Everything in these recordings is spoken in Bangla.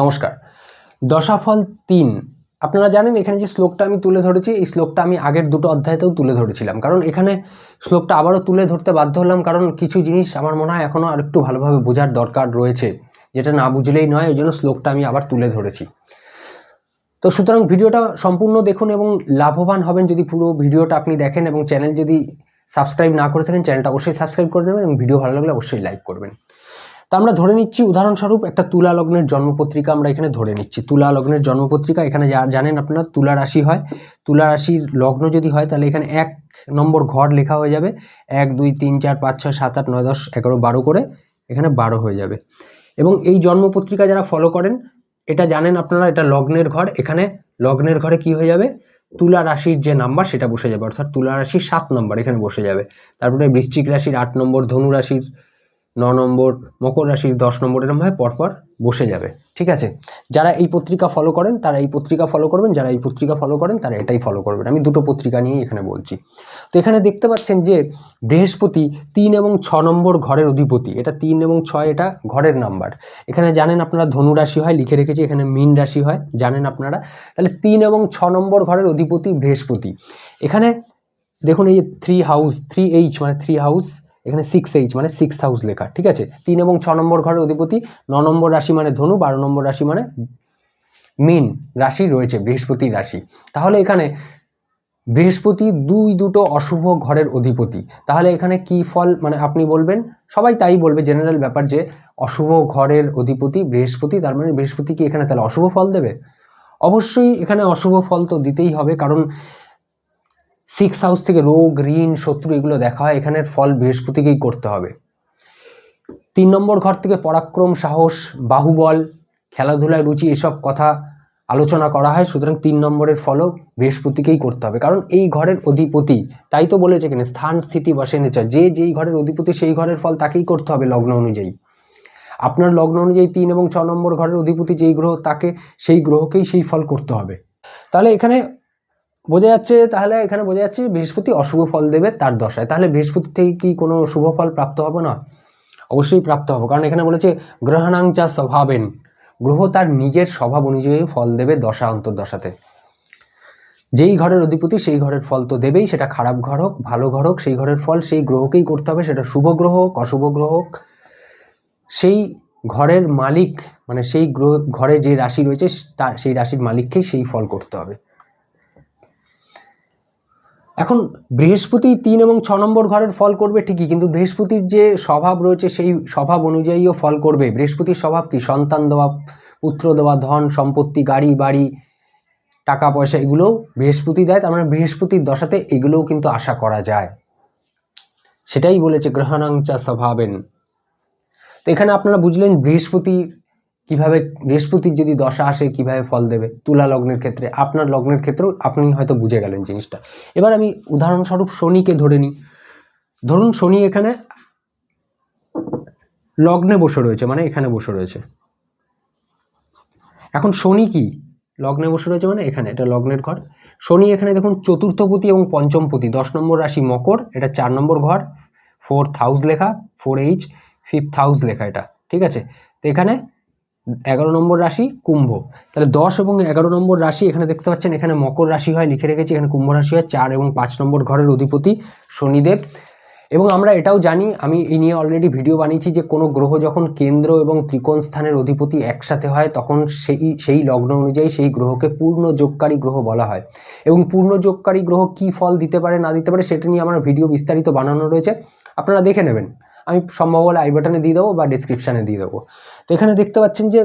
নমস্কার। দশাফল তিন। আপনারা জানেন এখানে যে শ্লোকটা আমি তুলে ধরেছি, এই শ্লোকটা আমি আগের দুটো অধ্যায়তেও তুলে ধরেছিলাম। কারণ এখানে শ্লোকটা আবারও তুলে ধরতে বাধ্য হলাম, কারণ কিছু জিনিস আমার মনে হয় এখনও আর একটু ভালোভাবে বোঝার দরকার রয়েছে, যেটা না বুঝলেই নয়, ওই জন্য শ্লোকটা আমি আবার তুলে ধরেছি। তো সুতরাং ভিডিওটা সম্পূর্ণ দেখুন এবং লাভবান হবেন যদি পুরো ভিডিওটা আপনি দেখেন এবং চ্যানেল যদি সাবস্ক্রাইব না করে থাকেন, চ্যানেলটা অবশ্যই সাবস্ক্রাইব করে নেবেন এবং ভিডিও ভালো লাগলে অবশ্যই লাইক করবেন। তো আমরা ধরে নিচ্ছি, উদাহরণস্বরূপ একটা তুলা লগ্নের জন্মপত্রিকা আমরা এখানে ধরে নিচ্ছি। তুলা লগ্নের জন্মপত্রিকা, এখানে যা- জানেন আপনারা, তুলা রাশি হয়। তুলা রাশির লগ্ন যদি হয়, তাহলে এখানে এক নম্বর ঘর লেখা হয়ে যাবে। এক, দুই, তিন, চার, পাঁচ, ছয়, সাত, আট, নয়, দশ, এগারো, বারো করে এখানে বারো হয়ে যাবে। এবং এই জন্মপত্রিকা যারা ফলো করেন, এটা জানেন আপনারা, এটা লগ্নের ঘর। এখানে লগ্নের ঘরে কি হয়ে যাবে? তুলা রাশির যে নাম্বার সেটা বসে যাবে। অর্থাৎ তুলা রাশির সাত নম্বর এখানে বসে যাবে। তারপরে বৃশ্চিক রাশির আট নম্বর, ধনু রাশির ন নম্বর, মকর রাশির দশ নম্বর এরকমভাবে পরপর বসে যাবে। ঠিক আছে? যারা এই পত্রিকা ফলো করেন, তারা এই পত্রিকা ফলো করবেন, যারা এই পত্রিকা ফলো করেন, তারা এটাই ফলো করবেন। আমি দুটো পত্রিকা নিয়ে এখানে বলছি। তো এখানে দেখতে পাচ্ছেন যে, বৃহস্পতি তিন এবং ছ নম্বর ঘরের অধিপতি। এটা তিন এবং ছয়, এটা ঘরের নাম্বার। এখানে জানেন আপনারা ধনু রাশি হয়, লিখে রেখেছি, এখানে মীন রাশি হয়, জানেন আপনারা। তাহলে তিন এবং ছ নম্বর ঘরের অধিপতি বৃহস্পতি। এখানে দেখুন এই যে থ্রি হাউস থ্রি এইচ মানে থ্রি হাউস এখানে সিক্স এইচ মানে সিক্স হাউস লেখা, ঠিক আছে? তিন এবং ছ নম্বর ঘরের অধিপতি, ন নম্বর রাশি মানে ধনু, বারো নম্বর রাশি মানে মীন রাশি রয়েছে বৃহস্পতির রাশি। তাহলে এখানে বৃহস্পতি দুই দুটো অশুভ ঘরের অধিপতি। তাহলে এখানে কি ফল মানে আপনি বলবেন? সবাই তাই বলবে জেনারেল ব্যাপার যে অশুভ ঘরের অধিপতি বৃহস্পতি, তার মানে বৃহস্পতি কি এখানে তাহলে অশুভ ফল দেবে? অবশ্যই এখানে অশুভ ফল তো দিতেই হবে, কারণ সিক্স হাউস থেকে রোগ, ঋণ, শত্রু এগুলো দেখা হয়। এখানের ফল বৃহস্পতিকেই করতে হবে। তিন নম্বর ঘর থেকে পরাক্রম, সাহস, বাহুবল, খেলাধুলায় রুচি এসব কথা আলোচনা করা হয়। সুতরাং তিন নম্বরের ফলও বৃহস্পতিকেই করতে হবে। কারণ এই ঘরের অধিপতি, তাই তো বলেছে এখানে স্থান, স্থিতি, বসে, নেচার। যে যেই ঘরের অধিপতি, সেই ঘরের ফল তাকেই করতে হবে লগ্ন অনুযায়ী। আপনার লগ্ন অনুযায়ী তিন এবং ছ নম্বর ঘরের অধিপতি যেই গ্রহ, তাকে সেই গ্রহকেই সেই ফল করতে হবে। তাহলে এখানে বোঝা যাচ্ছে তাহলে এখানে বোঝা যাচ্ছে বৃহস্পতি অশুভ ফল দেবে তার দশায়। তাহলে বৃহস্পতি থেকে কি কোনো শুভ ফল প্রাপ্ত হবে না? অবশ্যই প্রাপ্ত হবে। কারণ এখানে বলেছে গ্রহণাংচা স্বভাবেন। গ্রহ তার নিজের স্বভাব অনুযায়ী ফল দেবে দশা অন্তর্দশাতে যেই ঘরের অধিপতি সেই ঘরের ফল তো দেবেই, সেটা খারাপ ঘর হোক, ভালো ঘর হোক, সেই ঘরের ফল সেই গ্রহকেই করতে হবে, সেটা শুভ গ্রহ হোক, অশুভ গ্রহ হোক। সেই ঘরের মালিক মানে সেই গ্রহ, ঘরে যে রাশি রয়েছে, তার, সেই রাশির মালিককেই সেই ফল করতে হবে। এখন বৃহস্পতি তিন এবং ছ নম্বর ঘরের ফল করবে ঠিকই, কিন্তু বৃহস্পতির যে স্বভাব রয়েছে সেই স্বভাব অনুযায়ীও ফল করবে। বৃহস্পতির স্বভাব কি? সন্তান দেওয়া, পুত্র দেওয়া, ধন, সম্পত্তি, গাড়ি, বাড়ি, টাকা, পয়সা এগুলোও বৃহস্পতি দেয়, তার মানে বৃহস্পতির দশাতে এগুলোও কিন্তু আশা করা যায়। সেটাই বলেছে গ্রহণাংচা স্বভাবেন। তো এখানে আপনারা বুঝলেন বৃহস্পতির কীভাবে বৃহস্পতির যদি দশা আসে, কীভাবে ফল দেবে? তুলা লগ্নের ক্ষেত্রে, আপনার লগ্নের ক্ষেত্রেও আপনি হয়তো বুঝে গেলেন জিনিসটা। এবার আমি উদাহরণস্বরূপ শনিকে ধরে নিই। ধরুন শনি এখানে লগ্নে বসে রয়েছে মানে এখানে বসে রয়েছে। এখন শনি কি? লগ্নে বসে রয়েছে মানে এখানে, এটা লগ্নের ঘর। শনি এখানে দেখুন চতুর্থপতি এবং পঞ্চমপতি, দশ নম্বর রাশি মকর, এটা চার নম্বর ঘর ফোর্থ হাউস লেখা ফোর এইচ ফিফথ হাউস লেখা এটা, ঠিক আছে? তো এখানে এগারো নম্বর রাশি কুম্ভ। তাহলে দশ এবং এগারো নম্বর রাশি, এখানে দেখতে পাচ্ছেন, এখানে মকর রাশি হয়, লিখে রেখেছি, এখানে কুম্ভ রাশি হয়, চার এবং পাঁচ নম্বর ঘরের অধিপতি শনিদেব। এবং আমরা এটাও জানি, আমি এই নিয়ে অলরেডি ভিডিও বানিয়েছি যে কোনো গ্রহ যখন কেন্দ্র এবং ত্রিকোণ স্থানের অধিপতি একসাথে হয়, তখন সেই সেই লগ্ন অনুযায়ী সেই গ্রহকে পূর্ণ যোগকারী গ্রহ বলা হয়। এবং পূর্ণ যোগকারী গ্রহ কি ফল দিতে পারে, না দিতে পারে, সেটা নিয়ে আমার ভিডিও বিস্তারিত বানানো রয়েছে। আপনারা দেখে নেবেন। আমি সম্ভব হলে আই বাটনে দিয়ে দেবো বা ডিসক্রিপশানে দিয়ে দেবো। তো এখানে দেখতে পাচ্ছেন যে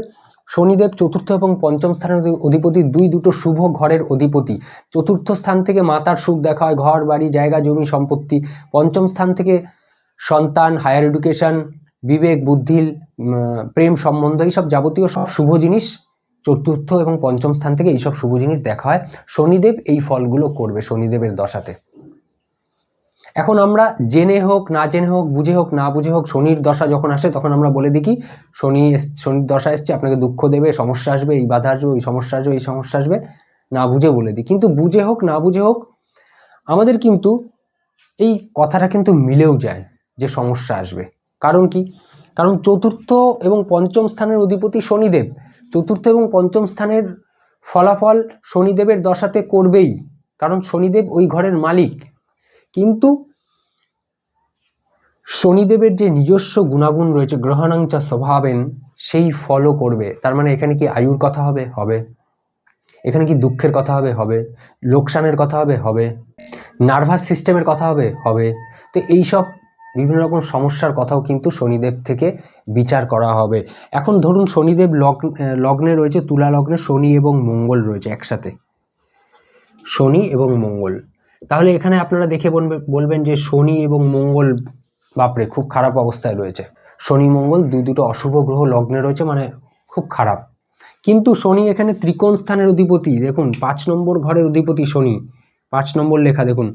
শনিদেব চতুর্থ এবং পঞ্চম স্থানের অধিপতি, দুই দুটো শুভ ঘরের অধিপতি। চতুর্থ স্থান থেকে মাতার সুখ দেখা হয়, ঘর, বাড়ি, জায়গা, জমি, সম্পত্তি। পঞ্চম স্থান থেকে সন্তান হায়ার এডুকেশন বিবেক, বুদ্ধি প্রেম সম্বন্ধ, এইসব যাবতীয় সব শুভ জিনিস চতুর্থ এবং পঞ্চম স্থান থেকে এইসব শুভ জিনিস দেখা হয়। শনিদেব এই ফলগুলো করবে শনিদেবের দশাতে। এখন আমরা জেনে হোক, না জেনে হোক, বুঝে হোক, না বুঝে হোক, শনির দশা যখন আসে তখন আমরা বলে দিই শনি এস- শনির দশা এসছে, আপনাকে দুঃখ দেবে, সমস্যা আসবে, এই বাধা আসবে, ওই সমস্যা আসবে, এই সমস্যা আসবে, না বুঝে বলে দিই। কিন্তু বুঝে হোক, না বুঝে হোক, আমাদের কিন্তু এই কথাটা কিন্তু মিলেও যায় যে সমস্যা আসবে। কারণ কি? কারণ চতুর্থ এবং পঞ্চম স্থানের অধিপতি শনিদেব। চতুর্থ এবং পঞ্চম স্থানের ফলাফল শনিদেবের দশাতে করবেই। কারণ শনিদেব ওই ঘরের মালিক। কিন্তু শনিদেবের যে নিজস্ব গুণাগুণ রয়েছে গ্রহণাংচা স্বভাবেন, সেই ফলো করবে। তার মানে এখানে কি আয়ুর কথা হবে? হবে। এখানে কি দুঃখের কথা হবে? হবে। লোকসানের কথা হবে? হবে। নার্ভাস সিস্টেমের কথা হবে? হবে। তো এইসব বিভিন্ন রকম সমস্যার কথাও কিন্তু শনিদেব থেকে বিচার করা হবে। এখন ধরুন শনিদেব লগ্ন লগ্নে রয়েছে, তুলা লগ্নে শনি এবং মঙ্গল রয়েছে একসাথে। শনি এবং মঙ্গল। তাহলে এখানে আপনারা দেখে বলবে- বলবেন যে শনি এবং মঙ্গল, বাপরে, খুব খারাপ অবস্থায় রয়েছে। শনি, মঙ্গল দুই দুটো অশুভ গ্রহ লগ্নে রয়েছে মানে খুব খারাপ। কিন্তু শনি এখানে ত্রিকোণ স্থানের অধিপতি। দেখুন, পাঁচ নম্বর ঘরের অধিপতি শনি। পাঁচ নম্বর লেখা দেখুন।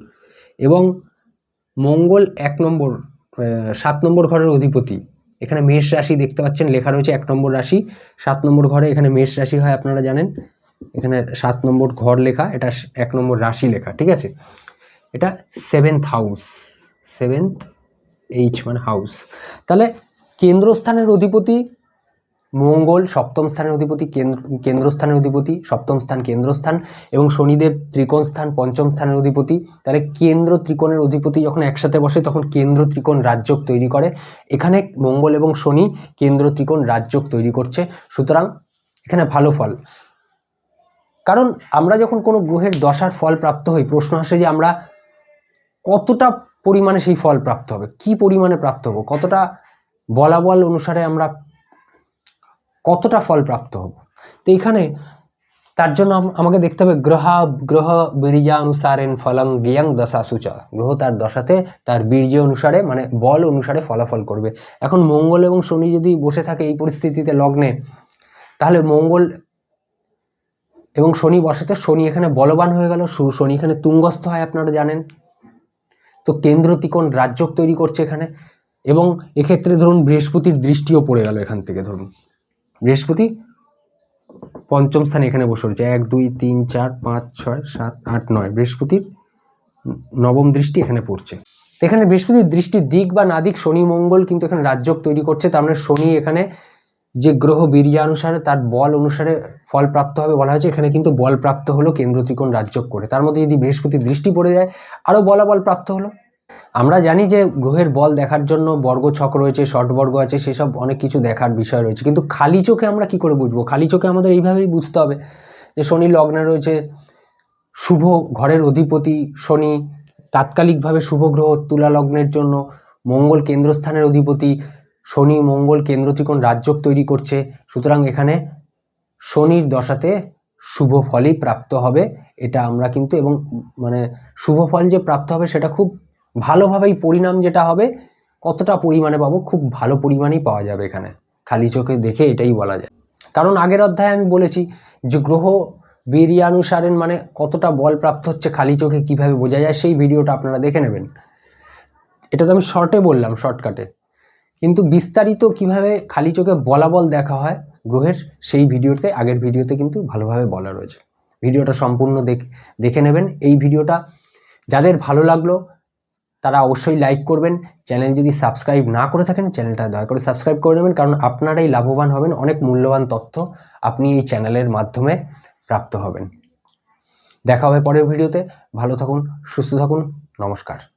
এবং মঙ্গল এক নম্বর সাত নম্বর ঘরের অধিপতি। এখানে মেষ রাশি দেখতে পাচ্ছেন, লেখা রয়েছে এক নম্বর রাশি। সাত নম্বর ঘরে এখানে মেষ রাশি হয়, আপনারা জানেন। এখানে সাত নম্বর ঘর লেখা, এটা এক নম্বর রাশি লেখা, ঠিক আছে? এটা সেভেন্থ হাউস সেভেন্থ এইচ মানে হাউস তাহলে কেন্দ্রস্থানের অধিপতি মঙ্গল, সপ্তম স্থানের অধিপতি কেন্দ্র, কেন্দ্রস্থানের অধিপতি, সপ্তম স্থান কেন্দ্রস্থান, এবং শনিদেব ত্রিকোণ স্থান, পঞ্চম স্থানের অধিপতি। তাহলে কেন্দ্র ত্রিকোণের অধিপতি যখন একসাথে বসে, তখন কেন্দ্র ত্রিকোণ রাজযোগ তৈরি করে। এখানে মঙ্গল এবং শনি কেন্দ্র ত্রিকোণ রাজযোগ তৈরি করছে। সুতরাং এখানে ভালো ফল। কারণ আমরা যখন কোনো গ্রহের দশার ফল প্রাপ্ত হই, প্রশ্ন আসে যে আমরা কতটা পরিমাণে সেই ফল প্রাপ্ত হবে? কি পরিমাণে প্রাপ্ত হব? কতটা বলাবল অনুসারে আমরা কতটা ফল প্রাপ্ত হব? তো এইখানে তার জন্য আমাকে দেখতে হবে গ্রহ গ্রহ বীর্যা অনুসারেন ফলং গিয়াং দশা সূচ গ্রহ তার দশাতে তার বীর্য অনুসারে মানে বল অনুসারে ফলাফল করবে। এখন মঙ্গল এবং শনি যদি বসে থাকে এই পরিস্থিতিতে লগ্নে, তাহলে মঙ্গল এবং শনি বসাতে, শনি এখানে বলবান হয়ে গেল শনি এখানে তুঙ্গস্থ হয় আপনারা জানেন। তো কেন্দ্র ত্রিকোণ রাজ্যক তৈরি করছে এখানে, এবং এক্ষেত্রে ধরুন বৃহস্পতির দৃষ্টিও পড়ে গেল এখান থেকে ধরুন। বৃহস্পতি পঞ্চম স্থানে এখানে বসে রয়েছে। এক, দুই, তিন, চার, পাঁচ, ছয়, সাত, আট, নয়। বৃহস্পতির নবম দৃষ্টি এখানে পড়ছে। এখানে বৃহস্পতির দৃষ্টির দিক বা না দিক, শনি, মঙ্গল কিন্তু এখানে রাজযোগ তৈরি করছে। তার মানে শনি এখানে যে গ্রহ বীর্যানুসারে তার বল অনুসারে ফল প্রাপ্ত হবে বলা হয়েছে, এখানে কিন্তু বল প্রাপ্ত হলো কেন্দ্র ত্রিকোণ রাজযোগ করে। তার মধ্যে যদি বৃহস্পতির দৃষ্টি পড়ে যায়, আরও বলাবল প্রাপ্ত হলো। আমরা জানি যে গ্রহের বল দেখার জন্য বর্গ ছক রয়েছে, শর্ট বর্গ আছে, সেসব অনেক কিছু দেখার বিষয় রয়েছে। কিন্তু খালি চোখে আমরা কি করে বুঝব? খালি চোখে আমাদের এইভাবেই বুঝতে হবে যে শনি লগ্নে রয়েছে, শুভ ঘরের অধিপতি শনি, তাৎকালিকভাবে শুভ গ্রহ তুলা লগ্নের জন্য, মঙ্গল কেন্দ্রস্থানের অধিপতি শনি, মঙ্গল কেন্দ্র ত্রিকোণ রাজযোগ তৈরি করছে। সুতরাং এখানে শনির দশাতে শুভ ফলই প্রাপ্ত হবে, এটা আমরা কিন্তু এবং মানে শুভ ফল যে প্রাপ্ত হবে সেটা খুব ভালোভাবেই পরিণাম যেটা হবে, কতটা পরিমাণে পাবো খুব ভালো পরিমাণেই পাওয়া যাবে এখানে। খালি চোখে দেখে এটাই বলা যায়। কারণ আগের অধ্যায়ে আমি বলেছি যে গ্রহ বীর্যানুসারেন মানে কতটা বল প্রাপ্ত হচ্ছে খালি চোখে কীভাবে বোঝা যায়, সেই ভিডিওটা আপনারা দেখে নেবেন। এটা তো আমি শর্টে বললাম শর্টকাটে কিন্তু বিস্তারিত কীভাবে খালি চোখে বলাবল দেখা হয় গ্রহের, সেই ভিডিওতে, আগের ভিডিওতে কিন্তু ভালোভাবে বলা রয়েছে। ভিডিওটা সম্পূর্ণ দেখ, দেখে নেবেন। এই ভিডিওটা যাদের ভালো লাগল, তারা অবশ্যই লাইক করবেন। চ্যানেল যদি সাবস্ক্রাইব না করে থাকেন, চ্যানেলটা দয়া করে সাবস্ক্রাইব করে নেবেন, কারণ আপনারাই লাভবান হবেন, অনেক মূল্যবান তথ্য আপনি এই চ্যানেলের মাধ্যমে প্রাপ্ত হবেন। দেখা হবে পরের ভিডিওতে। ভালো থাকুন, সুস্থ থাকুন। নমস্কার।